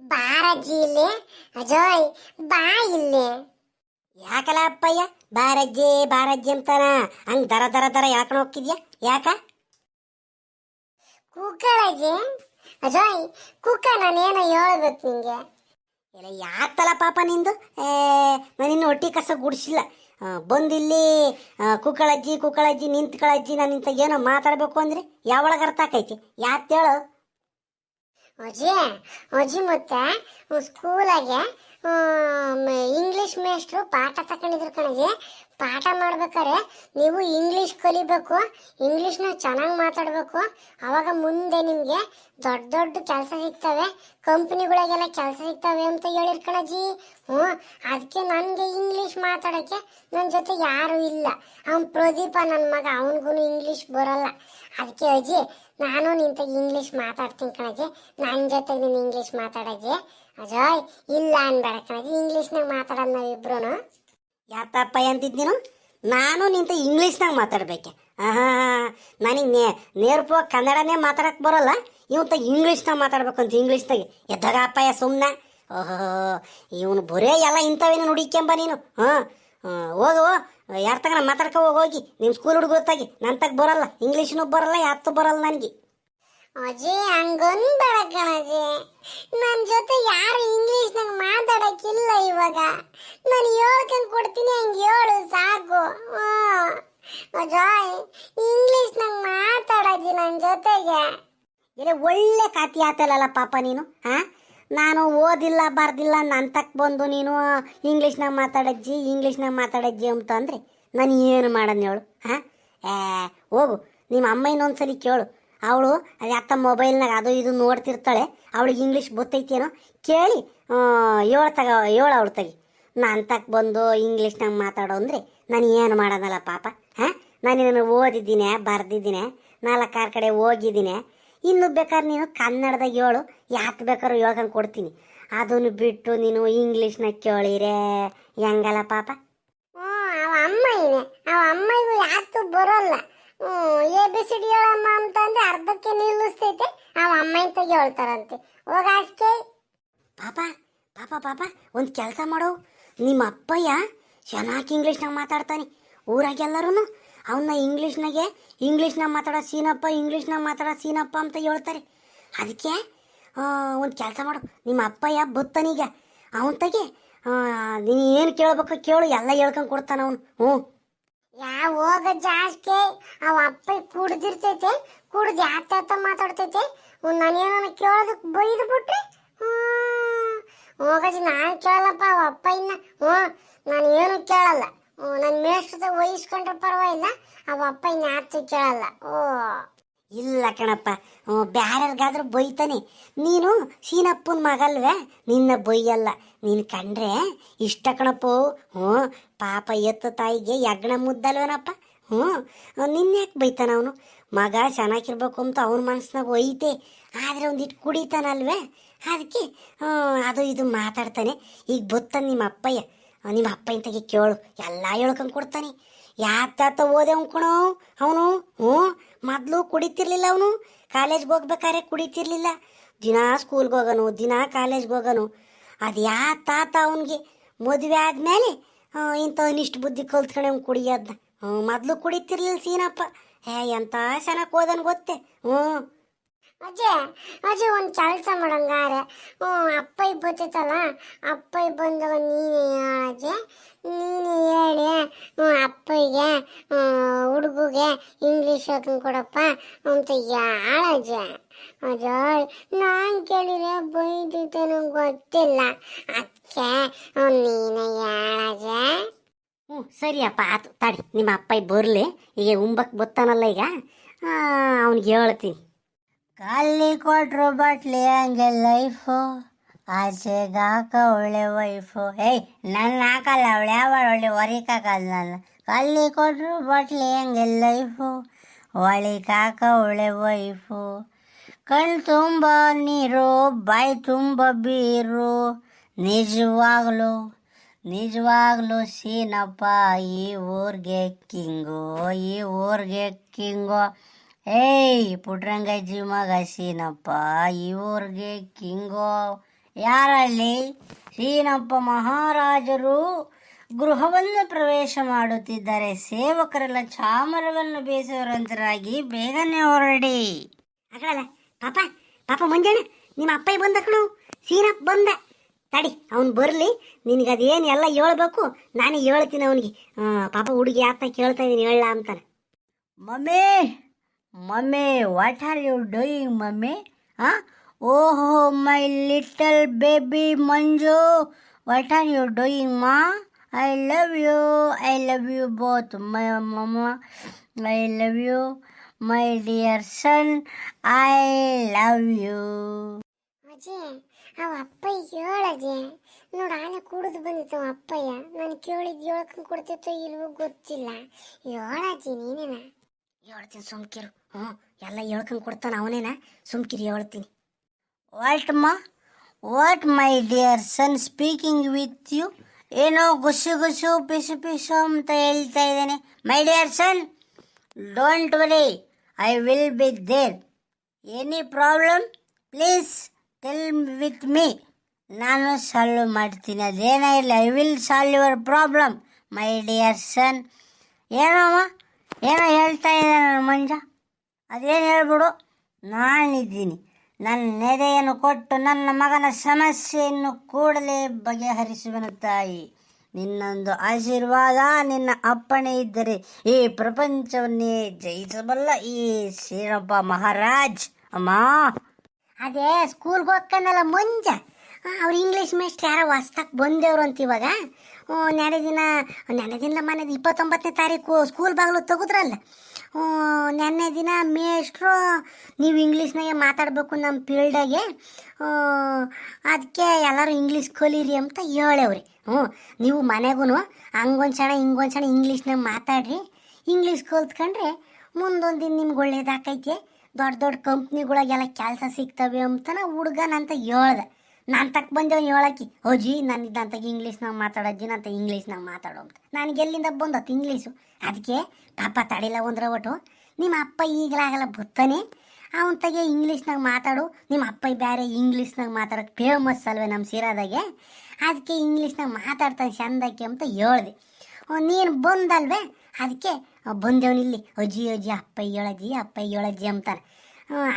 ಬಾರಜ್ಜಿ ಇಲ್ಲಿ ಅಜಯ್ ಬಾ ಇಲ್ಲಿ. ಯಾಕಲ್ಲ ಅಪ್ಪಯ್ಯ? ಬಾರಜ್ಜಿ ಬಾರಜ್ಜಿ ಅಂತಾನ? ಹಂಗ್ ದರ ದರ ದರ ಯಾಕ ಹೋಗ್ತಿದ್ಯಾ? ಯಾಕ? ಕೂಕಳಜ್ಜಿ ಅಜಯ್ ಕೂಕ ನಾನೇನೋ ಹೇಳ್ಬೇಕು ನಿಂಗೆ. ಇಲ್ಲ ಯಾತಲ್ಲ ಪಾಪ ನಿಂದು? ಏ ನಾನು ಇನ್ನು ಹೊಟ್ಟಿ ಕಸ ಗುಡಿಸಿಲ್ಲ. ಬಂದಿಲ್ಲಿ ಕುಕ್ಕಳಜ್ಜಿ ಕುಕ್ಕಳಜ್ಜಿ ನಿಂತ್ಕಳಜ್ಜಿ ನಾನು ನಿಂತ ಏನೋ ಮಾತಾಡಬೇಕು ಅಂದ್ರೆ ಯಾವಳಗ ಅರ್ಥ ಆಕೈತಿ? ಯಾತ್ ಹೇಳು. ಅಜ್ಜಿ ಅಜ್ಜಿ ಮತ್ತೆ ಸ್ಕೂಲಾಗೆ ಮೇಷ್ಟ್ರು ಪಾಠ ತಕೊಂಡಿದ್ರು ಕಣಜಿ ಪಾಠ ಮಾಡ್ಬೇಕಾದ್ರೆ ನೀವು ಇಂಗ್ಲೀಷ್ ಕಲಿಬೇಕು ಇಂಗ್ಲೀಷ್ನ ಚೆನ್ನಾಗಿ ಮಾತಾಡಬೇಕು. ಅವಾಗ ಮುಂದೆ ನಿಮಗೆ ದೊಡ್ಡ ದೊಡ್ಡ ಕೆಲಸ ಸಿಗ್ತವೆ. ಕಂಪ್ನಿಗಳಿಗೆಲ್ಲ ಕೆಲಸ ಸಿಗ್ತವೆ ಅಂತ ಹೇಳಿರ್ ಕಣಜಿ. ಹ್ಞೂ ಅದಕ್ಕೆ ನನಗೆ ಇಂಗ್ಲೀಷ್ ಮಾತಾಡೋಕ್ಕೆ ನನ್ನ ಜೊತೆ ಯಾರೂ ಇಲ್ಲ. ಅವ್ನ್ ಪ್ರದೀಪ ನನ್ನ ಮಗ ಅವನಿಗೂ ಇಂಗ್ಲಿಷ್ ಬರಲ್ಲ. ಅದಕ್ಕೆ ಅಜ್ಜಿ, ನಾನು ನಿಂತ ಇಂಗ್ಲೀಷ್ ಮಾತಾಡ್ತೀನಿ ಕಣಜಿ. ನನ್ನ ಜೊತೆ ನೀನು ಇಂಗ್ಲೀಷ್ ಮಾತಾಡಜ್ಜಿ. ಅಜಯ್, ಇಲ್ಲ ಅನ್ಬೇಡ ಕಣಜಿ ಇಂಗ್ಲೀಷ್ನಾಗ ಮಾತಾಡೋದು ಇಬ್ರು ಅಂತಿದ್ ನೀನು? ನಾನು ನಿಂತ ಇಂಗ್ಲೀಷ್ನಾಗ ಮಾತಾಡ್ಬೇಕೆ. ಆಹಾ ನನಗೆ ನೇ, ನೇರ್ಪವಾಗಿ ಕನ್ನಡನೇ ಮಾತಾಡಕ್ ಬರೋಲ್ಲ. ಇವಂತ ಇಂಗ್ಲೀಷ್ನಾಗ ಮಾತಾಡ್ಬೇಕಂತ ಇಂಗ್ಲೀಷ್ನಾಗೆ ಎದ್ದಾಗ ಅಪ್ಪಯ್ಯ ಸುಮ್ಮನೆ ಓಹೋ, ಇವನು ಬರೇ ಎಲ್ಲ ಇಂಥವೇನು ನುಡಿಕೆಂಬ ನೀನು. ಹಾಂ ಹೋಗು. ಯಾರ ತಗನ ಮಾತಾಡ್ಕೊ ಹೋಗಿ ನಿಮ್ಮ ಸ್ಕೂಲ್ ಹುಡುಗ ಗೊತ್ತಾಗಿ ನನ್ನ ತಗ ಬರಲ್ಲ. ಇಂಗ್ಲೀಷ್ನೂ ಬರಲ್ಲ ಯಾತು ಬರಲ್ಲ ನನಗೆ. ಅಜ್ಜಿ ಹಂಗೊಂದ್ಬೇಡ ಕಣಜ್ಜಿ ನನ್ನ ಜೊತೆ ಯಾರು ಇಂಗ್ಲಿಷ್ನಾಗ ಮಾತಾಡಕ್ಕಿಲ್ಲ ಇವಾಗ. ನಾನು ಹೇಳ್ಕೊಂಡ್ ಕೊಡ್ತೀನಿ ಹಂಗೆ ಹೇಳು ಸಾಕು. ಅಜಾಯ್ ಇಂಗ್ಲಿಷ್ ನಂಗ್ ಮಾತಾಡಜ್ಜಿ ನನ್ನ ಜೊತೆಗೆ. ಇಲ್ಲ ಒಳ್ಳೆ ಕಾತಿ ಆತಲ್ಲಲ್ಲ ಪಾಪ ನೀನು, ಹಾ? ನಾನು ಓದಿಲ್ಲ, ಬರ್ದಿಲ್ಲ ನನ್ನ ತಕ್ಕ ಬಂದು ನೀನು ಇಂಗ್ಲೀಷ್ನಾಗ ಮಾತಾಡಜ್ಜಿ ಇಂಗ್ಲೀಷ್ನಾಗ ಮಾತಾಡಜ್ಜಿ ಅಂತ ಅಂದ್ರೆ ನಾನು ಏನು ಮಾಡೋದು ಹೇಳು, ಹಾ? ಏ, ಹೋಗು, ನಿಮ್ಮ ಅಮ್ಮ ಇನ್ನೊಂದ್ಸಲಿ ಕೇಳು. ಅವಳು ಅತ್ತ ಮೊಬೈಲ್ನಾಗ ಅದು ಇದು ನೋಡ್ತಿರ್ತಾಳೆ. ಅವಳಿಗೆ ಇಂಗ್ಲೀಷ್ ಗೊತ್ತೈತೇನೋ ಕೇಳಿ ಏಳು ತಗ, ಏಳು ಅವಳು ತಗಿ. ನಾನು ತಕ್ಕ ಬಂದು ಇಂಗ್ಲೀಷ್ನಾಗ ಮಾತಾಡೋ ಅಂದರೆ ನಾನು ಏನು ಮಾಡೋದಲ್ಲ ಪಾಪ, ಹಾಂ? ನಾನು ಇದನ್ನು ಓದಿದ್ದೀನಿ, ಬರ್ದಿದ್ದೀನಿ, ನಾಲ್ಕಾರು ಕಡೆ ಹೋಗಿದ್ದೀನಿ. ಇನ್ನು ಬೇಕಾದ್ರೆ ನೀನು ಕನ್ನಡದಾಗ ಹೇಳು, ಯಾಕೆ ಬೇಕಾದ್ರೂ ಹೇಳ್ಕೊಂಡು ಕೊಡ್ತೀನಿ. ಅದನ್ನು ಬಿಟ್ಟು ನೀನು ಇಂಗ್ಲೀಷ್ನಾಗ ಕೇಳಿರೆ, ಹೆಂಗಲ್ಲ ಪಾಪ? ಹ್ಞೂ ಅವ ಅಮ್ಮ ಇದೆ ಅವ ಅಮ್ಮಗೂ ಯಾತು ಬರೋಲ್ಲ. ಹ್ಞೂ ಎ, ಬಿ, ಸಿ, ಡಿ ಹೇಳಮ್ಮ ಅಂತಂದ್ರೆ ಅರ್ಧಕ್ಕೆ ನಿಲ್ಲಿಸ್ತೈತೆ. ಅವ ಅಮ್ಮ ಅಂತ ಹೇಳ್ತಾರಂತೆ. ಹೋಗ ಅಷ್ಟೇ ಪಾಪ ಪಾಪ ಪಾಪ, ಒಂದು ಕೆಲಸ ಮಾಡು. ನಿಮ್ಮ ಅಪ್ಪಯ್ಯ ಚೆನ್ನಾಗಿ ಇಂಗ್ಲೀಷ್ನಾಗ ಮಾತಾಡ್ತಾನೆ. ಊರಾಗೆಲ್ಲರೂ ಅವನ್ನ ಇಂಗ್ಲೀಷ್ನಾಗೆ ಇಂಗ್ಲೀಷ್ನಾಗ ಮಾತಾಡೋ ಸೀನಪ್ಪ, ಇಂಗ್ಲೀಷ್ನಾಗ ಮಾತಾಡೋ ಸೀನಪ್ಪ ಅಂತ ಹೇಳ್ತಾರೆ. ಅದಕ್ಕೆ ಒಂದು ಕೆಲಸ ಮಾಡು. ನಿಮ್ಮ ಅಪ್ಪಯ್ಯ ಬತ್ತನೀಗ. ಅವನ ತಗೆ ನೀನು ಏನು ಕೇಳ್ಬೇಕು ಕೇಳು, ಎಲ್ಲ ಹೇಳ್ಕೊಂಡು ಕೊಡ್ತಾನ ಅವನು. ಹ್ಞೂ ಯಾವ ಹೋಗ ಜಾಸ್ತಿ ಅವ ಅಪ್ಪ ಕುಡ್ದಿರ್ತೈತೆ, ಕುಡ್ದು ಯಾತ ಮಾತಾಡ್ತೈತೆ ನಾನೇನ ಕೇಳೋದಕ್ಕೆ ಬೈದು ಬಿಟ್ರೆ ಹೋಗಜ್ ನಾನು ಕೇಳಲ್ಲಪ್ಪ, ಅವ ಅಪ್ಪ ಇನ್ನ ಹ್ಞೂ ನಾನು ಏನು ಕೇಳಲ್ಲ. ನನ್ನ ಮೇಷ್ಟ್ರದ ವಹಿಸ್ಕೊಂಡ್ರೆ ಪರವಾಗಿಲ್ಲ, ಅವ ಅಪ್ಪ ಇನ್ನ ಯಾತು ಕೇಳಲ್ಲ. ಓ. ಇಲ್ಲ ಕಣಪ್ಪ ಬ್ಯಾರ್ಯಾರಿಗಾದ್ರೂ ಬೈತಾನೆ. ನೀನು ಸೀನಪ್ಪನ ಮಗಲ್ವೇ? ನಿನ್ನ ಬೈಯಲ್ಲ. ನೀನು ಕಂಡ್ರೆ ಇಷ್ಟ ಕಣಪ್ಪ, ಹ್ಞೂ, ಪಾಪ ಎತ್ತ ತಾಯಿಗೆ ಯಗ್ಣ ಮುದ್ದಲ್ವೇನಪ್ಪ? ಹ್ಞೂ, ನಿನ್ನ ಯಾಕೆ ಬೈತಾನ ಅವನು? ಮಗ ಚೆನ್ನಾಗಿರ್ಬೇಕು ಅಂತ ಅವನ ಮನಸ್ಸಿನಾಗ ಒಯ್ತೆ. ಆದರೆ ಒಂದಿಟ್ಟು ಕುಡಿತಾನಲ್ವೇ? ಅದಕ್ಕೆ ಅದು ಇದು ಮಾತಾಡ್ತಾನೆ. ಈಗ ಬತ್ತಾನೆ ನಿಮ್ಮ ಅಪ್ಪಯ್ಯ ನಿಮ್ಮ ಅಪ್ಪ ತೆಗೆ ಕೇಳು. ಎಲ್ಲ ಹೇಳ್ಕೊಂಡು ಕೊಡ್ತಾನೆ. ಯಾತಾತ ಓದೆ ಕಣೋ? ಅವನು? ಹ್ಞೂ? ಮೊದಲು ಕುಡಿತಿರ್ಲಿಲ್ಲ ಅವನು? ಕಾಲೇಜ್ಗೆ ಹೋಗ್ಬೇಕಾದ್ರೆ ಕುಡಿತಿರ್ಲಿಲ್ಲ. ದಿನ ಸ್ಕೂಲ್ಗೆ ಹೋಗೋನು, ದಿನ ಕಾಲೇಜ್ಗೆ ಹೋಗೋನು. ಅದು ಯಾತಾತ ಅವನಿಗೆ? ಮದುವೆ ಆದಮೇಲೆ ಇಂಥ ಅನಿಷ್ಟ ಬುದ್ಧಿ ಕಲ್ತ್ಕೊಂಡೆ ಅವ್ನು ಕುಡಿಯೋದನ್ನ ಹ್ಞೂ, ಮೊದಲು ಕುಡಿತಿರ್ಲಿಲ್ಲ ಸೀನಪ್ಪ. ಹೇ ಎಂಥ ಚೆನ್ನಾಗಿ ಓದನ್ ಗೊತ್ತೆ? ಹ್ಞೂ. ಅಜ್ಜೆ ಅಜ್ಜೆ ಒಂದು ಕೆಲಸ ಮಾಡಂಗಾರೆ ಹ್ಞೂ ಅಪ್ಪಯ್ಯ ಬರ್ತೈತಲ್ಲ ಅಪ್ಪಯ್ಯ ಬಂದವ ನೀನೇ ಅಜ್ಜೆ ನೀನು ಹೇಳಿ, ಹ್ಞೂ ಅಪ್ಪಯ್ಯಗೆ ಹುಡುಗಗೆ ಇಂಗ್ಲೀಷ್ ಹೇಳ್ಕೊಂಡು ಕೊಡಪ್ಪ ಅಂತ ಯಾಳ ಅಜ್ಜೆ ಅಜ್ಜ ನಾನು ಕೇಳಿದ್ರೆ ಬೈದಿದ್ದೆ, ನಂಗೆ ಗೊತ್ತಿಲ್ಲ. ಅದಕ್ಕೆ ನೀನೇ ಹೇಳಜ್ಜೆ ಹ್ಞೂ ಸರಿಯಪ್ಪ ಆತು, ತಡಿ. ನಿಮ್ಮ ಅಪ್ಪಯ್ಯ ಬರಲಿ. ಈಗ ಉಂಬಕ್ಕೆ ಬತ್ತಾನಲ್ಲ ಈಗ. ಅವ್ನಿಗೆ ಹೇಳ್ತೀನಿ. ಖಾಲಿ ಕೊಟ್ರು ಬಟ್ಲಿ ಹಂಗೆ ಲೈಫು ಆಚೆಗಾಕ ಒಳ್ಳೆ ವೈಫು ಏಯ್ ನನ್ನ ಹಾಕಲ್ಲ ಅವಳು ಯಾವ ಒಳ್ಳೆ ಹೊರಿಕಾಕಲ್ಲ ನನ್ನ ಕಲ್ಲಿ ಕೊಟ್ರು ಬಟ್ಲಿ ಹಂಗೆ ಲೈಫು ಒಳಿ ಕಾಕ ಒಳ್ಳೆ ವೈಫು ಕಣ್ ತುಂಬ ನೀರು, ಬಾಯಿ ತುಂಬ ಬೀರು. ನಿಜವಾಗ್ಲು ನಿಜವಾಗ್ಲು ಸೀನಪ್ಪ, ಈ ಊರಿಗೆ ಕಿಂಗು, ಈ ಊರಿಗೆ ಕಿಂಗು. ಏಯ್ ಪುಟ್ರಂಗಜ್ಜಿ ಮಗ ಸೀನಪ್ಪ ಇವ್ರಿಗೆ ಕಿಂಗೋ ಯಾರಲ್ಲಿ? ಸೀನಪ್ಪ ಮಹಾರಾಜರು ಗೃಹವನ್ನು ಪ್ರವೇಶ ಮಾಡುತ್ತಿದ್ದಾರೆ. ಸೇವಕರೆಲ್ಲ ಚಾಮರವನ್ನು ಬೇಸುವರಂತರಾಗಿ ಬೇಗನೆ ಹೊರಡಿ. ಅಕಡಲ್ಲ ಪಾಪ ಪಾಪ ಮುಂಜಾನೆ ನಿಮ್ಮ ಅಪ್ಪಯ್ಯ ಬಂದ ಕಣು ಸೀನಪ್ಪ ಬಂದ. ತಡಿ ಅವ್ನು ಬರಲಿ ನಿನಗೆ ಅದೇನು ಎಲ್ಲ ಹೇಳ್ಬೇಕು ನಾನು ಹೇಳ್ತೀನಿ ಅವನಿಗೆ. ಪಾಪ ಹುಡುಗಿ ಆತ ಕೇಳ್ತಾ ಇದ್ದೀನಿ ಹೇಳ ಅಂತಾನೆ. Mummy mummy what are you doing mummy ಹಾಂ ಓಹೋ my little baby Manju what are you doing ಮಾ I love you I love you both my mumma I love you my dear son I love you ಅಜ್ಜಿ ಅವ ಅಪ್ಪಯ್ಯ ಹೇಳಜ್ಜಿ ನೋಡು ಆನೆ ಕುಡಿದು ಬಂದಿತ್ತು ಅವ ಅಪ್ಪಯ್ಯ ನಾನು ಕೇಳಿದ್ ಹೇಳ್ಕೊಂಡು ಕೊಡ್ತಿತ್ತೋ ಇಲ್ವೋ ಗೊತ್ತಿಲ್ಲ ಹೇಳಜ್ಜಿ ನೀನೇನ ಹೇಳ್ತೀನಿ ಸುಮ್ಕಿರು. ಹ್ಞೂ ಎಲ್ಲ ಹೇಳ್ಕೊಂಡು ಕೊಡ್ತಾನೆ ಅವನೇನ? ಸುಮ್ಕಿರಿ, ಹೇಳ್ತೀನಿ. What what my dear son speaking with you ಏನೋ ಗುಸು ಗುಸು, ಪಿಸು ಪಿಸು ಅಂತ ಹೇಳ್ತಾ ಇದ್ದಾನೆ. My dear son don't worry I will be there any problem please tell with me ನಾನು ಸಾಲ್ವ್ ಮಾಡ್ತೀನಿ. ಅದೇನೇ ಇಲ್ಲ I will solve your problem my dear son ಏನಮ್ಮ ಏನೋ ಹೇಳ್ತಾ ಇದ್ದಾನೆ ಮಂಜ? ಅದೇನು ಹೇಳ್ಬಿಡು? ನಾನಿದ್ದೀನಿ. ನನ್ನ ನೆರೆಯನ್ನು ಕೊಟ್ಟು ನನ್ನ ಮಗನ ಸಮಸ್ಯೆಯನ್ನು ಕೂಡಲೇ ಬಗೆಹರಿಸುವನು ತಾಯಿ. ನಿನ್ನೊಂದು ಆಶೀರ್ವಾದ, ನಿನ್ನ ಅಪ್ಪಣೆ ಇದ್ದರೆ ಈ ಪ್ರಪಂಚವನ್ನೇ ಜಯಿಸಬಲ್ಲ ಈ ಶ್ರೀರಪ್ಪ ಮಹಾರಾಜ್. ಅಮ್ಮ. ಅದೇ ಸ್ಕೂಲ್ಗೆ ಹೋಗ್ಕಂದಲ್ಲ ಮುಂಜ? ಅವ್ರು ಇಂಗ್ಲೀಷ್ ಮೇಸ್ಟ್ ಯಾರೋ ಹೊಸ್ದಾಗಿ ಬಂದೇವ್ರು ಅಂತ ಇವಾಗ. ನೆನೆ ದಿನ ನೆನೆ ದಿನ ಮನೆ ಇಪ್ಪತ್ತೊಂಬತ್ತನೇ ತಾರೀಕು ಸ್ಕೂಲ್ ಬಾಗಿಲು ತೆಗೆದ್ರಲ್ಲ. ನೆನ್ನೆ ದಿನ ಮೇಷ್ಟ್ರು ನೀವು ಇಂಗ್ಲೀಷ್ನಾಗೆ ಮಾತಾಡಬೇಕು ನಮ್ಮ ಫೀಲ್ಡಾಗೆ. ಅದಕ್ಕೆ ಎಲ್ಲರೂ ಇಂಗ್ಲೀಷ್ ಕಲೀರಿ ಅಂತ ಹೇಳೇವ್ರಿ ಹ್ಞೂ, ನೀವು ಮನೆಗೂ ಹಂಗೊಂದು ಕ್ಷಣ, ಹಿಂಗೊಂದು ಕ್ಷಣ ಇಂಗ್ಲೀಷ್ನಾಗ ಮಾತಾಡ್ರಿ. ಇಂಗ್ಲೀಷ್ ಕಲ್ತ್ಕೊಂಡ್ರೆ ಮುಂದೊಂದು ದಿನ ನಿಮ್ಗೆ ಒಳ್ಳೇದಾಕೈತೆ. ದೊಡ್ಡ ದೊಡ್ಡ ಕಂಪ್ನಿಗಳಿಗೆಲ್ಲ ಕೆಲಸ ಸಿಗ್ತವೆ ಅಂತ ಹುಡುಗನಂತ ಹೇಳ್ದೆ. ನಾನು ತಕ್ಕ ಬಂದೇವ್ ಹೇಳಕ್ಕಿ ಅಜ್ಜಿ ನಾನು ಇದ್ದಂತಾಗ ಇಂಗ್ಲೀಷ್ನಾಗ ಮಾತಾಡಜ್ಜಿ ನಂತ ಇಂಗ್ಲೀಷ್ನಾಗ ಮಾತಾಡೋ ಅಂತ. ನನಗೆ ಎಲ್ಲಿಂದ ಬಂದತ್ತು ಇಂಗ್ಲೀಷು ಅದಕ್ಕೆ ಪಾಪ ತಡಿಲ್ಲ ಒಂದ್ರ ಒಟ್ಟು, ನಿಮ್ಮ ಅಪ್ಪ ಈಗಲಾಗಲ್ಲ ಬರ್ತಾನೆ ಅವನ ತಗೆ ಇಂಗ್ಲೀಷ್ನಾಗ ಮಾತಾಡು, ನಿಮ್ಮ ಅಪ್ಪ ಬೇರೆ ಇಂಗ್ಲೀಷ್ನಾಗ ಮಾತಾಡೋಕೆ ಫೇಮಸ್ ಅಲ್ವೇ ನಮ್ಮ ಸೀರಾದಾಗೆ? ಅದಕ್ಕೆ ಇಂಗ್ಲೀಷ್ನಾಗ ಮಾತಾಡ್ತಾನೆ ಚಂದಕ್ಕೆ ಅಂತ ಹೇಳ್ದೆ. ನೀನು ಬಂದಲ್ವೇ? ಅದಕ್ಕೆ ಬಂದೇವನಿಲ್ಲಿ ಅಜ್ಜಿ ಅಜ್ಜಿ ಅಪ್ಪ ಹೇಳಜ್ಜಿ ಅಪ್ಪ ಹೇಳಜ್ಜಿ ಅಂತಾನೆ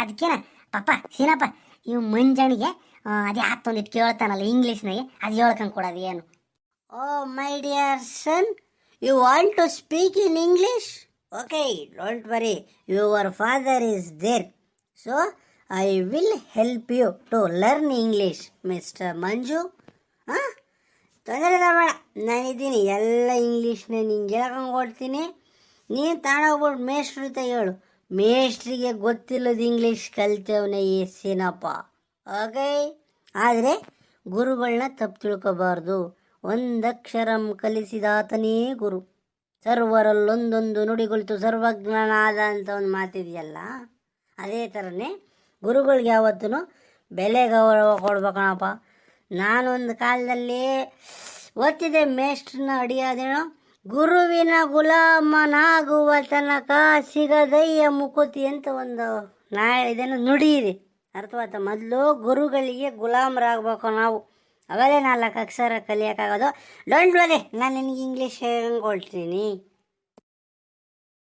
ಅದಕ್ಕೇನ ಪಾಪ, ಸೀನಪ್ಪ, ಇವ್ ಮಂಜಾಣಿಗೆ ಅದು ಯಾತೊಂದಿಟ್ಟು ಕೇಳ್ತಾನಲ್ಲ ಇಂಗ್ಲೀಷ್ನಾಗೆ ಅದು ಹೇಳ್ಕೊಂಡು ಕೊಡೋದು ಏನು? ಓ my dear son you want to speak in English okay don't worry your father is there so I will help you to learn English mister Manju ಹಾಂ? ತೊಂದರೆ ಬೇಡ ನಾನಿದ್ದೀನಿ ಎಲ್ಲ ಇಂಗ್ಲೀಷ್ನ ನಿಂಗೆ ಹೇಳ್ಕೊಂಡು ಕೊಡ್ತೀನಿ. ನೀನು ತಾಣೋಗ್ಬಿಟ್ಟು ಮೇಷ್ಟ್ರ ಅಂತ ಹೇಳು. ಮೇಷ್ಟ್ರಿಗೆ ಗೊತ್ತಿಲ್ಲದ ಇಂಗ್ಲೀಷ್ ಕಲ್ತೇವನೇ ಈ ಸೀನಪ್ಪ. ಓಕೆ? ಆದರೆ ಗುರುಗಳನ್ನ ತಪ್ಪು ತಿಳ್ಕೋಬಾರ್ದು. ಒಂದಕ್ಷರಂ ಕಲಿಸಿದಾತನೇ ಗುರು. ಸರ್ವರಲ್ಲೊಂದೊಂದು ನುಡಿಗೊಳಿತು ಸರ್ವಜ್ಞನಾದ ಅಂತ ಒಂದು ಮಾತಿದೆಯಲ್ಲ? ಅದೇ ಥರನೇ ಗುರುಗಳಿಗೆ ಯಾವತ್ತೂ ಬೆಲೆ ಗೌರವ ಕೊಡ್ಬೇಕಣಪ್ಪ ನಾನೊಂದು ಕಾಲದಲ್ಲಿ ಒತ್ತಿದೆ ಮೇಷ್ಟ್ರನ್ನ ಅಡಿಯಾದೇನೋ, ಗುರುವಿನ ಗುಲಾಮನಾಗುವ ತನಕ ಸಿಗದಯ್ಯ ಮುಕುತಿ ಅಂತ ಒಂದು ನಾಳೆ ಇದನ್ನು ನುಡಿ ಇದೆ. ಅರ್ಥವಾತ ಮೊದಲು ಗುರುಗಳಿಗೆ ಗುಲಾಮರಾಗಬೇಕು ನಾವು. ಅವಲೇ ನಾಲ್ಕು ಅಕ್ಷರ ಕಲಿಯೋಕ್ಕಾಗೋದು. ಡೋಂಟ್ ವರಿ ನಾನು ನಿನಗೆ ಇಂಗ್ಲೀಷ್ ಹೇಳ್ಕೊಳ್ತೀನಿ